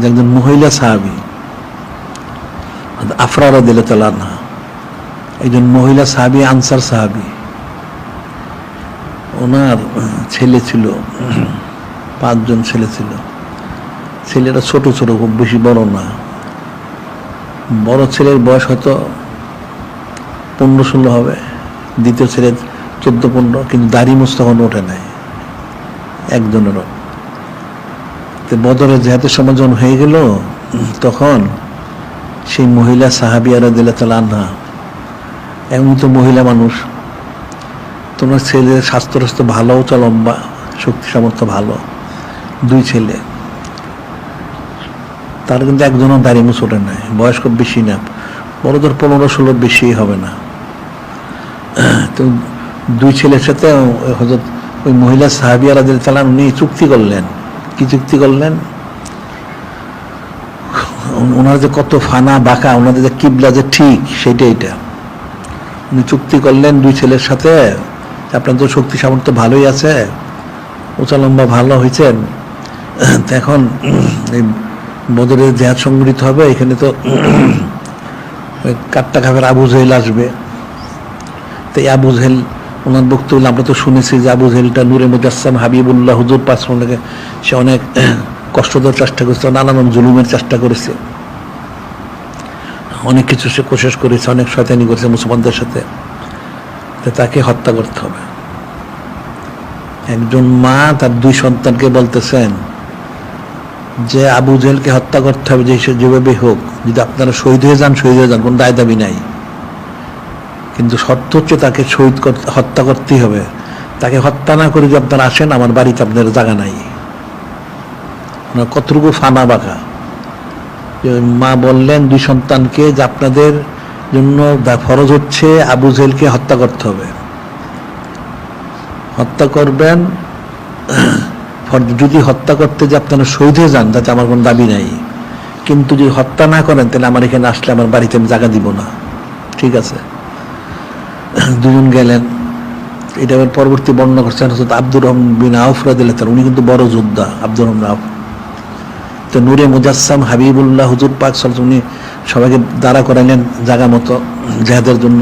যে একজন মহিলা সাহাবি আফরারা দিলে তালা না একজন মহিলা সাহাবি, আনসার সাহাবি, ওনার ছেলে ছিল, পাঁচজন ছেলে ছিল। ছেলেরা ছোট ছোট, খুব বেশি বড় না। বড় ছেলের বয়স হয়তো পনেরো ষোলো হবে, দ্বিতীয় ছেলের চোদ্দ পনেরো, কিন্তু দাড়ি মুছ তখন ওঠে নাই। একজনেরও। বদরের সময় যখন হয়ে গেল, তখন সেই মহিলা সাহাবিয়ারা দিলে তালা আনহা, এমন তো মহিলা মানুষ, তোমার ছেলে স্বাস্থ্য ভালো উঁচা লম্বা, শক্তি সামর্থ্য ভালো, দুই ছেলে। তার কিন্তু একজনও দাঁড়িয়ে ওঠে নাই, বয়স খুব বেশি না, বড়দের পনেরো ষোলোর বেশি হবে না। তো দুই ছেলের সাথে হজরত ওই মহিলা সাহাবিয়ারা দিল চালান উনি চুক্তি করলেন। কি চুক্তি করলেন? ওনার যে কত ফানা বাঁকা, ওনাদের যে কিবলা যে ঠিক সেটা এটা। উনি চুক্তি করলেন দুই ছেলের সাথে। আপনার তো শক্তি সামর্থ্য ভালোই আছে। উঁচা লম্বা ভালো হয়েছেন। এখন এই বদরের জেহাদ সংগঠিত হবে, এখানে তো কাট্টা খাবের আবু জেহেল আসবে। তো এই আবু জেহেল ওনার বক্তব্য আমরা তো শুনেছি যে আবু জেহেলটা নূরে মুজাসসাম হাবিবুল্লাহ হুজুর পাঁচমনকে সে অনেক কষ্ট দেওয়ার চেষ্টা করেছে নানান জুলুমের চেষ্টা করেছে। অনেক কিছু সে কোশেষ করেছে, অনেক শয়তানি করেছে মুসলমানদের সাথে তাকে হত্যা করতে হবে। একজন মা তার দুই সন্তানকে বলতেছেন যে আবু জেলকে হত্যা করতে হবে যে যেভাবে হোক, যদি আপনারা শহীদ হয়ে যান, শহীদ হয়ে যান, কোনো দায় দাবি নাই। কিন্তু সত্য হচ্ছে তাকে শহীদ হত্যা করতেই হবে। তাকে হত্যা না করে যদি আপনারা আসেন, আমার বাড়িতে আপনার জায়গা নাই। ওনার কতটুকু ফানা বাঁকা। মা বললেন, দুই সন্তানকে যে আপনাদের জন্য ফরজ হচ্ছে আবু জেলকে হত্যা করতে হবে। হত্যা করবেন যদি হত্যা করতে যে আপনারা শহীদ হয়ে যান, তাতে আমার কোনো দাবি নাই। কিন্তু যদি হত্যা না করেন, তাহলে আমার এখানে আসলে আমার বাড়িতে আমি জায়গা দিব না। ঠিক আছে? দুজন গেলেন। এটা আবার পরবর্তী বর্ণনা করছেন হচ্ছে আব্দুর রহমান বিন আউফ তাআলা। উনি কিন্তু বড় যোদ্ধা আব্দুর রহমান আউফ। তো নূরে মুজাসসাম হাবিবুল্লাহ হুজুর পাক সাল উনি সবাইকে দাঁড়া করাইলেন জায়গা মতো জেহাদের জন্য।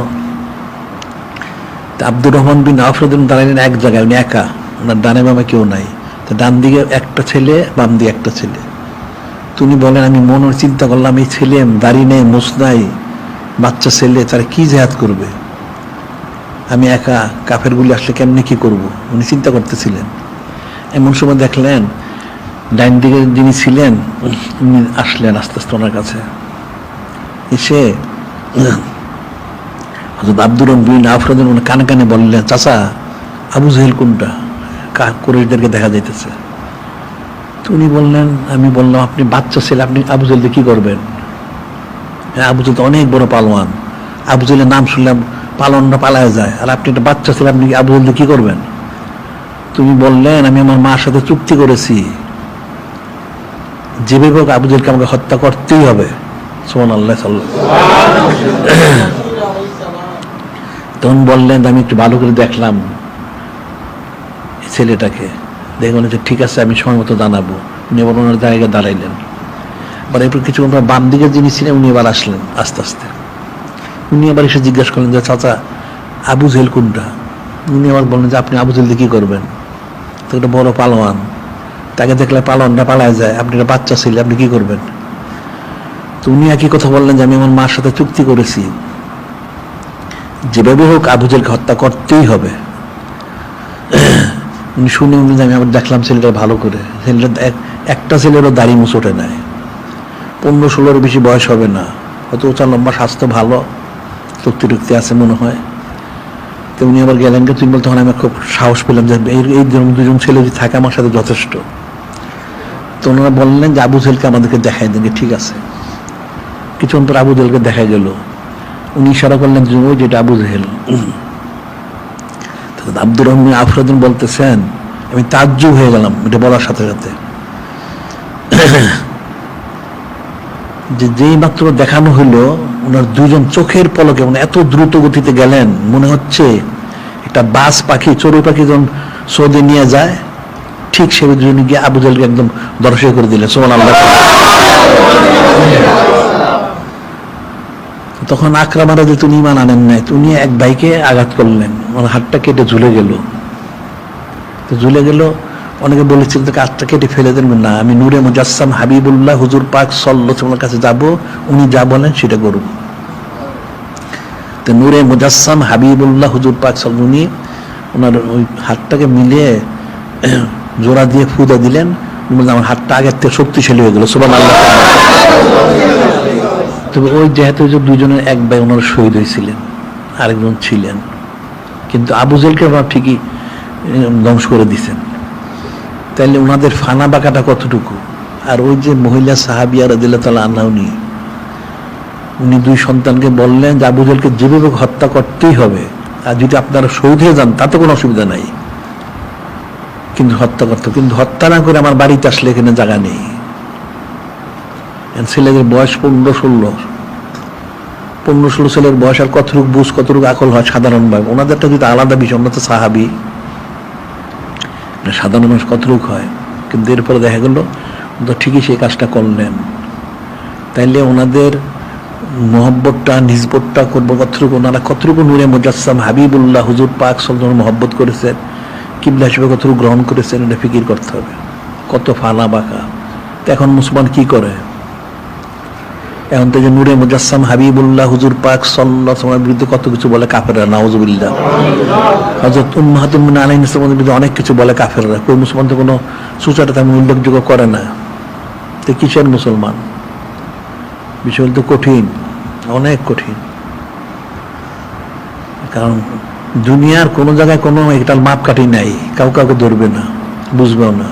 তা আব্দুর রহমান বিন আউফ রাদিন দাঁড়াইলেন এক জায়গায়, উনি একা। ওনার ডানে বামে কেউ নাই। তো ডান দিকে একটা ছেলে, বাম দিকে একটা ছেলে। তুমি বলেন, আমি মনের চিন্তা করলাম, এই ছেলে দাড়ি নেই মুস নাই, বাচ্চা, ছেলে, তারা কি জেহাদ করবে? আমি একা কাফের গুলি আসলে কেমনি কি করব? উনি চিন্তা করতেছিলেন। এমন সময় দেখলেন, ডাইন দিকে যিনি ছিলেন, উনি আসলেন আস্তে আস্তে ওনার কাছে। এসে হজরত আব্দুর রহমান আফরাদিন উনি কানে কানে বললেন, চাচা, আবু জহেল কোনটা? কা- কুরাইশদেরকে দেখা যাইতেছে। তো উনি বললেন, আমি বললাম, আপনি বাচ্চা ছেলে, আপনি আবু জেলকে কি করবেন? হ্যাঁ আবু তো অনেক বড় পালোয়ান। আবু জেলের নাম শুনলাম পালনটা পালায় যায়। আর আপনি একটা বাচ্চা ছেলে, আপনি আবু জেলকে কি করবেন? তুমি বললেন, আমি আমার মার সাথে চুক্তি করেছি। যেভাবে হোক আবু জেলকে আমাকে হত্যা করতেই হবে। সোমান আল্লাহ তখন বললেন, আমি একটু ভালো করে দেখলাম ছেলেটাকে। দেখবেন যে ঠিক আছে, আমি সময় মতো জানাব। উনি এবার ওনার জায়গায় দাঁড়াইলেন। এবার এরপর কিছুক্ষণ বাম দিকে যিনি ছিলেন, উনি এবার আসলেন আস্তে আস্তে। উনি আবার এসে জিজ্ঞাসা করলেন যে, চাচা, আবু জেল কোনটা? উনি আবার বললেন যে, আপনি আবু জেলদি কি করবেন? তো একটা বড় পালোয়ান। তাকে দেখলে পালোয়ানটা পালায় যায়, আপনি একটা বাচ্চা ছেলে, আপনি কি করবেন? তো উনি একই কথা বললেন যে, আমি আমার মার সাথে চুক্তি করেছি। যেভাবে হোক আবু জেলকে হত্যা করতেই হবে। উনি শুনে উনি আমি আবার দেখলাম ছেলেটা ভালো করে। ছেলেটা এক- একটা ছেলেরও দাড়ি মুছ ওঠে নাই। পনেরো ষোলোর বেশি বয়স হবে না। হয়তো উঁচা লম্বা স্বাস্থ্য ভালো। শক্তি টুক্তি আছে মনে হয়। তো উনি আবার গেলেন তুমি বলতে তখন আমি খুব সাহস পেলাম যে এই দুজন- ছেলে যদি থাকে আমার সাথে যথেষ্ট। তো ওনারা বললেন যে আবু জেলকে আমাদেরকে দেখাই দেন ঠিক আছে। কিছুক্ষণ পর আবু জেলকে দেখা গেল। উনি ইশারা করলেন যে ওই যেটা আবু জেহেল। তো আব্দুর রহমান আফরুদ্দিন বলতেছেন, আমি তাজ্জুব হয়ে গেলাম, এটা বলার সাথে সাথে। যে যেই মাত্র দেখানো হলো ওনার দুজন চোখের পলকে মানে এত দ্রুত গতিতে গেলেন, মনে হচ্ছে একটা বাস পাখি, চড়ুই পাখি যখন সৌদি নিয়ে যায়, ঠিক সে দুজন গিয়ে আবু জালকে একদম দর্শক করে দিলেন সোমান আল্লাহ তখন আক্রামারা যে তুমি ইমান আনেন নাই উনি এক ভাইকে আঘাত করলেন, ওনার হাতটা কেটে ঝুলে গেল। তো ঝুলে গেল অনেকে বলেছিল যে হাতটা কেটে ফেলে দেন। না, আমি নূরে মুজাসসাম হাবিবুল্লাহ হুজুর পাক সল্লো তোমার কাছে যাব, উনি যা বলেন সেটা করব তো নূরে মুজাসসাম হাবিবুল্লাহ হুজুর পাক সল উনি ওনার ওই হাতটাকে মিলিয়ে জোড়া দিয়ে ফুদা দিলেন। আমার হাতটা আগের থেকে শক্তিশালী হয়ে গেল। সুবান আল্লাহ তবে ওই যেহেতু যে দুজনের এক ভাই ওনার শহীদ হয়েছিলেন, আরেকজন ছিলেন। কিন্তু আবু জেলকে ওনার ঠিকই ধ্বংস করে দিছেন তাইলে ওনাদের ফানা বাঁকাটা কতটুকু? আর ওই যে মহিলা সাহাবিয়া রাদিল্লাহ তালা আল্লাহ উনি উনি দুই সন্তানকে বললেন যে আবু জেলকে যেভাবে হত্যা করতেই হবে, আর যদি আপনারা হয়ে যান, তাতে কোনো অসুবিধা নাই। কিন্তু হত্যা করতে, কিন্তু হত্যা না করে আমার বাড়িতে আসলে এখানে জায়গা নেই। ছেলেদের বয়স পনেরো ষোলো। পনেরো ষোলো ছেলের বয়স আর কতটুকু বুঝ, কতটুকু আকল হয় সাধারণভাবে? ওনাদেরটা যদি আলাদা বিষয় আমরা তো সাহাবি। না, সাধারণ মানুষ কত লোক হয়? কিন্তু এরপরে দেখা গেল তো ঠিকই সেই কাজটা করলেন। তাইলে ওনাদের মহব্বতটা নিজবতটা করব কতটুকু? ওনারা কতটুকু নূরে মুজাসম হাবিবুল্লাহ হুজুর পাক সলজন মহব্বত করেছেন? কিবলা হিসেবে কতটুকু গ্রহণ করেছেন? এটা ফিকির করতে হবে। কত ফালা বাঁকা তো এখন মুসলমান কী করে? এখন যে নূরে মুজাসসাম হাবিবুল্লাহ হুজুর পাক সাল্লাহ সময়ের বিরুদ্ধে কত কিছু বলে কাফেররা নাউজুবিল্লাহ হজরত উম্মাহাতুমিন আলাই ইসলামের বিরুদ্ধে অনেক কিছু বলে কাফেররা કોઈ মুসলমান তো কোনো সুচাটা তেমন উল্লেখযোগ্য করে না তো কিসের মুসলমান বিষয় তো কঠিন অনেক কঠিন কারণ দুনিয়ার কোনো জায়গায় কোনো এটার মাপকাঠি নাই কাউ কাউকে ধরবে না বুঝবেও না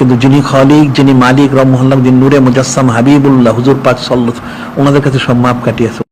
কিন্তু যিনি খলিক, যিনি মালিক রহমহল্লাম যিনি নূরে মুজাসম হাবিবুল্লাহ, হুজুর পাক সাল্লাহ ওনাদের কাছে সব মাপ আছে